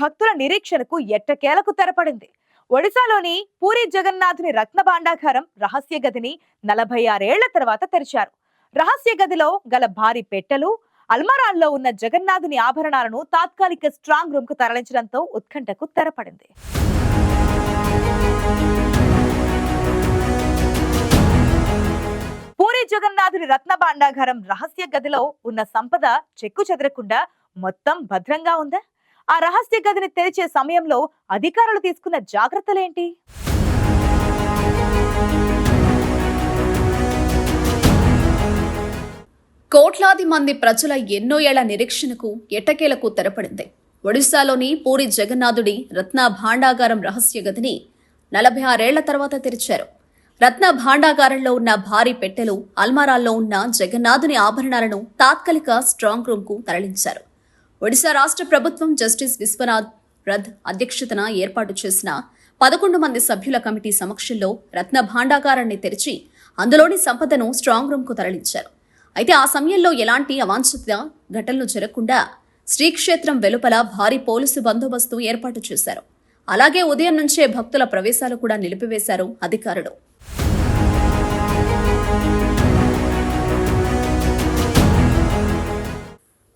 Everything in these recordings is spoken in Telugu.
భక్తుల నిరీక్షణకు ఎట్టకేలకు తెరపడింది. ఒడిశాలోని పూరి జగన్నాథుని రత్న భాండాగారం రహస్య గదిని నలభై ఆరేళ్ళ తర్వాత తెరిచారు. రహస్య గదిలో గల భారీ పెట్టెలు అల్మారాల్లో ఉన్న జగన్నాథుని ఆభరణాలను తాత్కాలిక స్ట్రాంగ్ రూమ్కు తరలించడంతో ఉత్కంఠకు తెరపడింది. పూరి జగన్నాథుని రత్న భాండాగారం రహస్య గదిలో ఉన్న సంపద చెక్కు చెదరకుండా మొత్తం భద్రంగా ఉందా? ఆ రహస్య గదిని తెరిచే సమయంలో అధికారులు తీసుకున్న జాగ్రత్తలేంటి? కోట్లాది మంది ప్రజల ఎన్నో ఏళ్ళ నిరీక్షణకు ఎట్టకేలకు తెరపడింది. ఒడిశాలోని పూరి జగన్నాథుడి రత్న భాండాగారం రహస్య గదిని నలభై ఆరేళ్ళ తర్వాత తెరిచారు. రత్న భాండాగారంలో ఉన్న భారీ పెట్టెలు అల్మారాల్లో ఉన్న జగన్నాథుని ఆభరణాలను తాత్కాలిక స్ట్రాంగ్ రూమ్కు తరలించారు. ఒడిశా రాష్ట్ర ప్రభుత్వం జస్టిస్ విశ్వనాథ్ రథ్ అధ్యక్షతన ఏర్పాటు చేసిన పదకొండు మంది సభ్యుల కమిటీ సమక్షంలో రత్న భాండాగారాన్ని తెరిచి అందులోని సంపదను స్ట్రాంగ్ రూమ్కు తరలించారు. అయితే ఆ సమయంలో ఎలాంటి అవాంఛిత ఘటనలు జరగకుండా శ్రీక్షేత్రం వెలుపల భారీ పోలీసు బందోబస్తు ఏర్పాటు చేశారు. అలాగే ఉదయం నుంచే భక్తుల ప్రవేశాలు కూడా నిలిపివేశారు అధికారులు.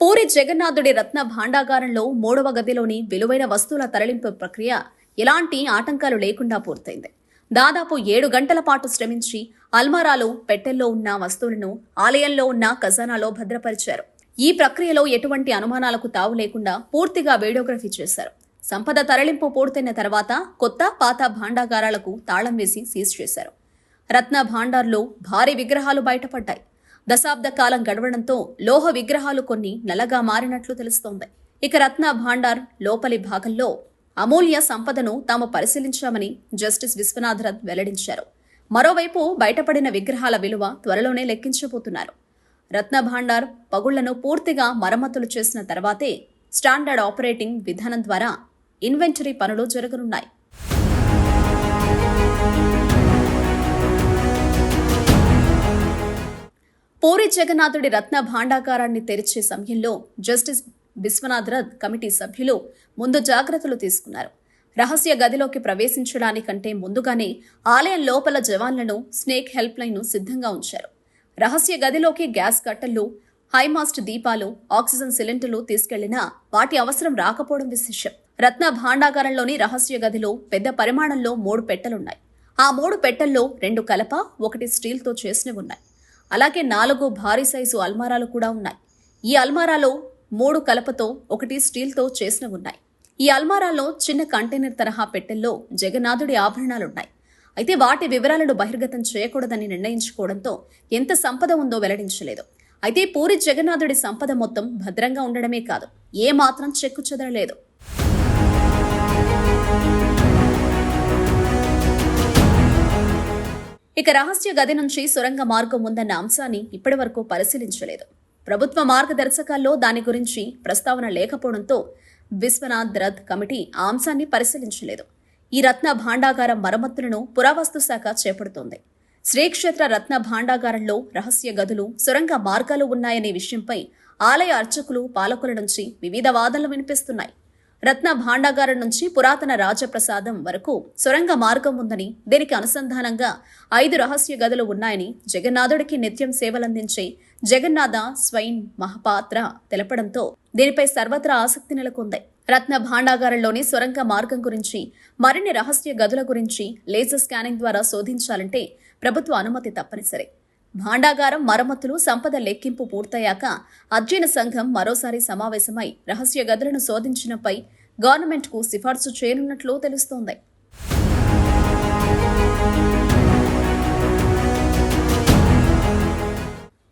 పూరి జగన్నాథుడి రత్న భాండాగారంలో మూడవ గదిలోని విలువైన వస్తువుల తరలింపు ప్రక్రియ ఎలాంటి ఆటంకాలు లేకుండా పూర్తయింది. దాదాపు ఏడు గంటల పాటు శ్రమించి అల్మారాలో పెట్టెల్లో ఉన్న వస్తువులను ఆలయంలో ఉన్న ఖజానాలో భద్రపరిచారు. ఈ ప్రక్రియలో ఎటువంటి అనుమానాలకు తావు లేకుండా పూర్తిగా వీడియోగ్రఫీ చేశారు. సంపద తరలింపు పూర్తయిన తర్వాత కొత్త పాత భాండాగారాలకు తాళం వేసి సీజ్ చేశారు. రత్న భాండార్లో భారీ విగ్రహాలు బయటపడ్డాయి. దశాబ్ద కాలం గడవడంతో లోహ విగ్రహాలు కొన్ని నల్లగా మారినట్లు తెలుస్తోంది. ఇక రత్న భాండార్ లోపలి భాగంలో అమూల్య సంపదను తాము పరిశీలించామని జస్టిస్ విశ్వనాథ్ వెల్లడించారు. మరోవైపు బయటపడిన విగ్రహాల విలువ త్వరలోనే లెక్కించబోతున్నారు. రత్న భాండార్ పగుళ్ళను పూర్తిగా మరమ్మతులు చేసిన తర్వాతే స్టాండర్డ్ ఆపరేటింగ్ విధానం ద్వారా ఇన్వెంటరీ పనులు జరగనున్నాయి. పూరి జగన్నాథుడి రత్న భాండాకారాన్ని తెరిచే సమయంలో జస్టిస్ విశ్వనాథ్ రథ్ కమిటీ సభ్యులు ముందు జాగ్రత్తలు తీసుకున్నారు. రహస్య గదిలోకి ప్రవేశించడానికంటే ముందుగానే ఆలయం లోపల జవాన్లను స్నేక్ హెల్ప్ లైన్ సిద్ధంగా ఉంచారు. రహస్య గదిలోకి గ్యాస్ కట్టలు హైమాస్ట్ దీపాలు ఆక్సిజన్ సిలిండర్లు తీసుకెళ్ళినా వాటి అవసరం రాకపోవడం విశేషం. రత్న భాండాగారంలోని రహస్య గదిలో పెద్ద పరిమాణంలో మూడు పెట్టెలున్నాయి. ఆ మూడు పెట్టెల్లో రెండు కలప ఒకటి స్టీల్తో చేసినవి ఉన్నాయి. అలాగే నాలుగు భారీ సైజు అల్మారాలు కూడా ఉన్నాయి. ఈ అల్మారాలో మూడు కలపతో ఒకటి స్టీల్తో చేసినవి ఉన్నాయి. ఈ అల్మారాలో చిన్న కంటైనర్ తరహా పెట్టెల్లో జగన్నాథుడి ఆభరణాలున్నాయి. అయితే వాటి వివరాలను బహిర్గతం చేయకూడదని నిర్ణయించుకోవడంతో ఎంత సంపద ఉందో వెల్లడించలేదు. అయితే పూరి జగన్నాథుడి సంపద మొత్తం భద్రంగా ఉండడమే కాదు ఏ మాత్రం చెక్కు చెదరలేదు. ఇక రహస్య గది నుంచి సొరంగ మార్గం ఉందన్న అంశాన్ని ఇప్పటివరకు పరిశీలించలేదు. ప్రభుత్వ మార్గదర్శకాల్లో దాని గురించి ప్రస్తావన లేకపోవడంతో విశ్వనాథ్ రథ్ కమిటీ ఆ అంశాన్ని పరిశీలించలేదు. ఈ రత్న భాండాగారం మరమ్మతులను పురావస్తు శాఖ చేపడుతోంది. శ్రీక్షేత్ర రత్న భాండాగారంలో రహస్య గదులు సొరంగ మార్గాలు ఉన్నాయనే విషయంపై ఆలయ అర్చకులు పాలకుల నుంచి వివిధ వాదనలు వినిపిస్తున్నాయి. రత్న భాండాగారం నుంచి పురాతన రాజప్రసాదం వరకు సొరంగ మార్గం ఉందని దీనికి అనుసంధానంగా ఐదు రహస్య గదులు ఉన్నాయని జగన్నాథుడికి నిత్యం సేవలందించే జగన్నాథ స్వయం మహపాత్ర తెలపడంతో దీనిపై సర్వత్రా ఆసక్తి నెలకొంది. రత్న భాండాగారంలోని సొరంగ మార్గం గురించి మరిన్ని రహస్య గదుల గురించి లేజర్ స్కానింగ్ ద్వారా శోధించాలంటే ప్రభుత్వ అనుమతి తప్పనిసరి. భాండాగారం మరమ్మతులు సంపద లెక్కింపు పూర్తయ్యాక అధ్యయన సంఘం మరోసారి సమావేశమై రహస్య గదులను శోధించినపై గవర్నమెంట్కు సిఫార్సు చేయనున్నట్లు తెలుస్తోంది.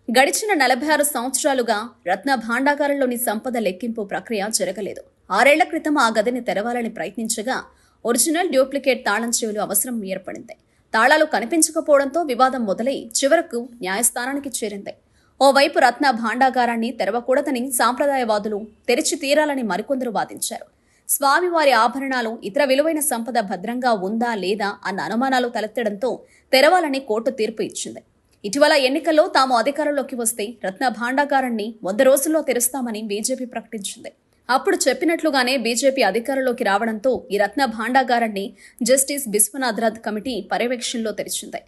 గడిచిన నలభై ఆరు సంవత్సరాలుగా రత్న భాండాగారంలోని సంపద లెక్కింపు ప్రక్రియ జరగలేదు. ఆరేళ్ళ క్రితం ఆ గదిని తెరవాలని ప్రయత్నించగా ఒరిజినల్ డ్యూప్లికేట్ తాళం చెవులు అవసరం ఏర్పడింది. తాళాలు కనిపించకపోవడంతో వివాదం మొదలై చివరకు న్యాయస్థానానికి చేరింది. ఓవైపు రత్న భాండాగారాన్ని తెరవకూడదని సాంప్రదాయవాదులు తెరిచి తీరాలని మరికొందరు వాదించారు. స్వామివారి ఆభరణాలు ఇతర విలువైన సంపద భద్రంగా ఉందా లేదా అన్న అనుమానాలు తలెత్తడంతో తెరవాలని కోర్టు తీర్పు ఇచ్చింది. ఇటీవల ఎన్నికల్లో తాము అధికారంలోకి వస్తే రత్న భాండాగారాన్ని వంద రోజుల్లో తెరుస్తామని బీజేపీ ప్రకటించింది. అప్పుడు చెప్పినట్లుగానే బీజేపీ అధికారంలోకి రావడంతో ఈ రత్న భాండాగారాన్ని జస్టిస్ బిశ్వనాథ్రథ్ కమిటీ పర్యవేక్షణలో తెరిచింది.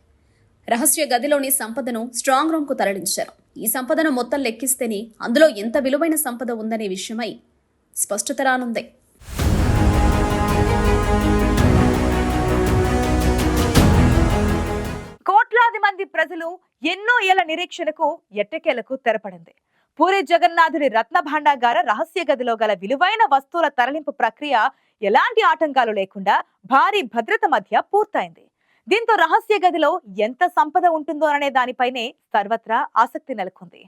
రహస్య గదిలోని సంపదను స్ట్రాంగ్ రూమ్కు తరలించారు. ఈ సంపదను మొత్తం లెక్కిస్తేనే అందులో ఎంత విలువైన సంపద ఉందనే విషయమై స్పష్టత రానుంది. కోట్లాది మంది ప్రజలు ఎన్నో ఏళ్ళ నిరీక్షణకు ఎట్టకేలకు తెరపడింది. పూరి జగన్నాథుని రత్న భాండాగార రహస్య గదిలో గల విలువైన వస్తువుల తరలింపు ప్రక్రియ ఎలాంటి ఆటంకాలు లేకుండా భారీ భద్రత మధ్య పూర్తయింది. దీంతో రహస్య గదిలో ఎంత సంపద ఉంటుందో అనే దానిపైనే సర్వత్రా ఆసక్తి నెలకొంది.